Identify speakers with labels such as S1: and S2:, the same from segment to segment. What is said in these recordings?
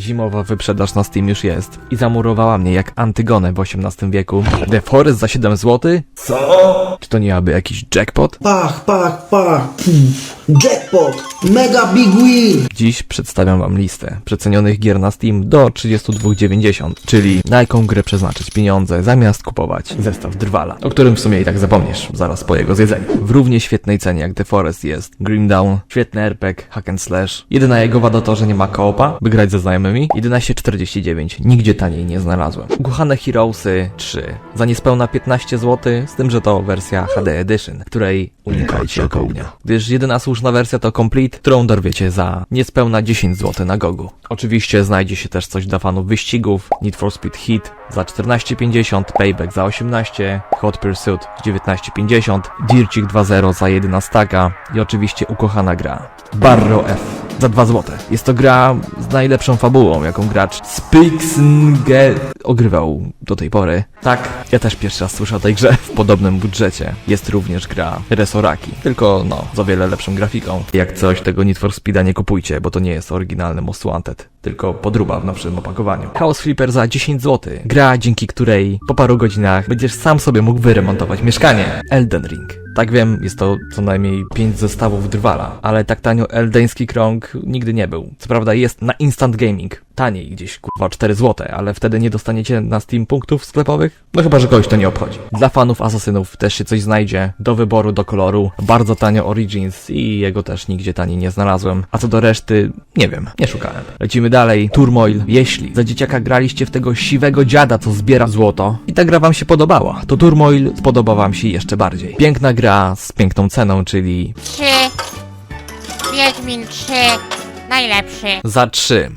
S1: Zimowa wyprzedaż na Steam już jest i zamurowała mnie jak Antygonę w XVIII wieku. The Forest za 7 zł?
S2: Co?
S1: Czy to nie aby jakiś jackpot?
S2: Pach, pach, pach. Hmm. Jackpot. Mega big win.
S1: Dziś przedstawiam wam listę przecenionych gier na Steam do 32,90, czyli na jaką grę przeznaczyć pieniądze zamiast kupować zestaw Drwala, o którym w sumie i tak zapomniesz zaraz po jego zjedzeniu. W równie świetnej cenie jak The Forest jest Grim Dawn, świetny RPG, hack and slash. Jedyna jego wada to, że nie ma koopa, by grać ze znajomymi. 11,49, nigdzie taniej nie znalazłem. Ukochane Heroesy 3, za niespełna 15 zł, z tym, że to wersja HD Edition, której unikajcie ognia. Gdyż jedyna słuszna wersja to Complete, którą dorwiecie za niespełna 10 zł na gogu. Oczywiście znajdzie się też coś dla fanów wyścigów, Need for Speed Heat za 14,50, Payback za 18, Hot Pursuit 19,50, Dircik 2.0 za 11 i oczywiście ukochana gra. Barrow F za 2 zł. Jest to gra z najlepszą fabułą, jaką gracz Spixnge ogrywał do tej pory. Tak, ja też pierwszy raz słyszę o tej grze w podobnym budżecie. Jest również gra Resoraki, tylko no, z o wiele lepszą grafiką. Jak coś, tego Need for Speeda nie kupujcie, bo to nie jest oryginalny Most Wanted, tylko podruba w nowszym opakowaniu. Chaos Flipper za 10 zł. Gra, dzięki której po paru godzinach będziesz sam sobie mógł wyremontować mieszkanie. Elden Ring. Tak wiem, jest to co najmniej 5 zestawów drwala, ale tak tanio eldeński krąg nigdy nie był. Co prawda jest na Instant Gaming, taniej gdzieś kurwa 4 zł, ale wtedy nie dostaniecie na Steam punktów sklepowych? No chyba, że kogoś to nie obchodzi. Dla fanów Asasynów też się coś znajdzie, do wyboru, do koloru, bardzo tanio Origins i jego też nigdzie taniej nie znalazłem. A co do reszty, nie wiem, nie szukałem. Lecimy dalej, Turmoil. Jeśli za dzieciaka graliście w tego siwego dziada, co zbiera złoto i ta gra wam się podobała, to Turmoil spodoba wam się jeszcze bardziej. Piękna gra z piękną ceną, czyli
S3: 3 Wiedźmin 3 Najlepszy
S1: za 3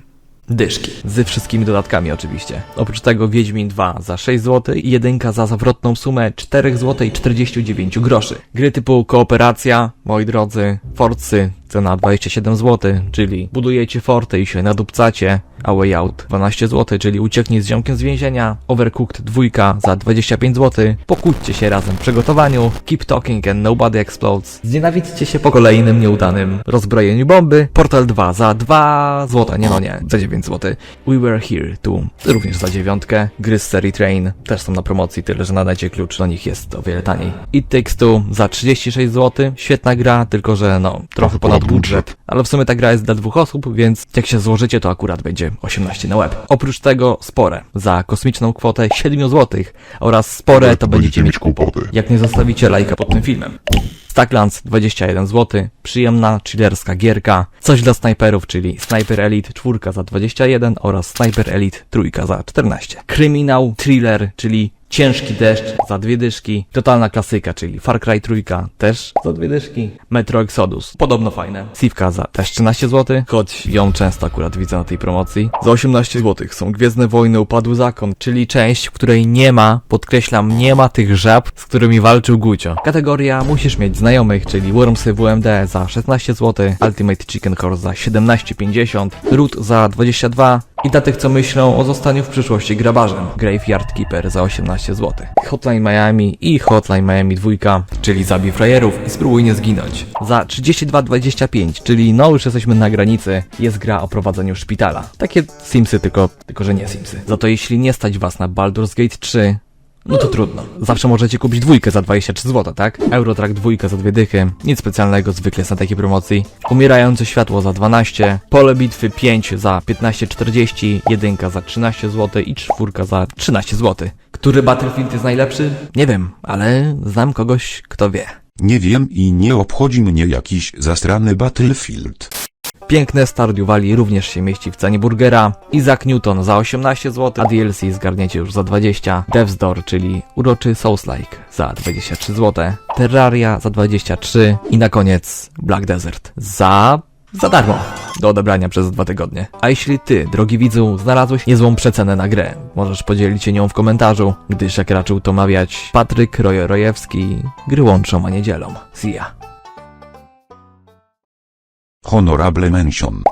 S1: dyszki. Z wszystkimi dodatkami oczywiście. Oprócz tego Wiedźmin 2 za 6 zł i jedynka za zawrotną sumę 4 zł i 49 groszy. Gry typu kooperacja, moi drodzy, Forcy, cena 27 zł, czyli budujecie forty i się nadupcacie, a Way Out 12 zł, czyli ucieknij z ziomkiem z więzienia, Overcooked 2 za 25 zł, pokłóćcie się razem w przygotowaniu, Keep Talking and Nobody Explodes, znienawidzcie się po kolejnym nieudanym rozbrojeniu bomby, Portal 2 za 2 zł, nie no nie, za 9 zł, We Were Here tu również za dziewiątkę, gry z serii Train też są na promocji, tyle że nadajcie klucz, do nich jest o wiele taniej. It Takes Two za 36 zł, świetna gra, tylko że no, trochę ponad budżet, ale w sumie ta gra jest dla dwóch osób, więc jak się złożycie, to akurat będzie 18 na web. Oprócz tego spore, za kosmiczną kwotę 7 zł oraz spore to będziecie mieć kłopoty, jak nie zostawicie lajka pod tym filmem. Stacklands 21 zł, przyjemna, chillerska gierka, coś dla snajperów, czyli Sniper Elite 4 za 21 oraz Sniper Elite 3 za 14. Kryminał, thriller, czyli Ciężki deszcz za dwie dyszki, totalna klasyka, czyli Far Cry trójka też za dwie dyszki, Metro Exodus, podobno fajne, Sivka za też 13 zł, choć ją często akurat widzę na tej promocji. Za 18 zł są Gwiezdne Wojny Upadły Zakon, czyli część, w której nie ma, podkreślam, nie ma tych żab, z którymi walczył Gucio. Kategoria musisz mieć znajomych, czyli Wormsy WMD za 16 zł, Ultimate Chicken Horse za 17,50, Root za 22 i dla tych, co myślą o zostaniu w przyszłości grabarzem, Graveyard Keeper za 18 zł. Hotline Miami i Hotline Miami 2, czyli zabij frajerów i spróbuj nie zginąć. Za 32,25, czyli no już jesteśmy na granicy, jest gra o prowadzeniu szpitala. Takie Simsy, tylko, tylko że nie Simsy. Za to jeśli nie stać was na Baldur's Gate 3, no to trudno. Zawsze możecie kupić dwójkę za 23 zł, tak? Eurotrack dwójka za dwie dychy. Nic specjalnego zwykle na takiej promocji. Umierające światło za 12. Pole bitwy 5 za 15,40. Jedynka za 13 zł i czwórka za 13 zł. Który Battlefield jest najlepszy? Nie wiem, ale znam kogoś, kto wie.
S4: Nie wiem i nie obchodzi mnie jakiś zastrany Battlefield.
S1: Piękne Stardew Valley również się mieści w cenie burgera. Isaac Newton za 18 zł, a DLC zgarniecie już za 20. Death's Door, czyli uroczy Souls-like za 23 zł. Terraria za 23 i na koniec Black Desert za za darmo do odebrania przez dwa tygodnie. A jeśli ty, drogi widzu, znalazłeś niezłą przecenę na grę, możesz podzielić się nią w komentarzu, gdyż jak raczył to mawiać Patryk Rojo-Rojewski, gry łączą, a nie dzielą. See ya.
S4: Honorable mention.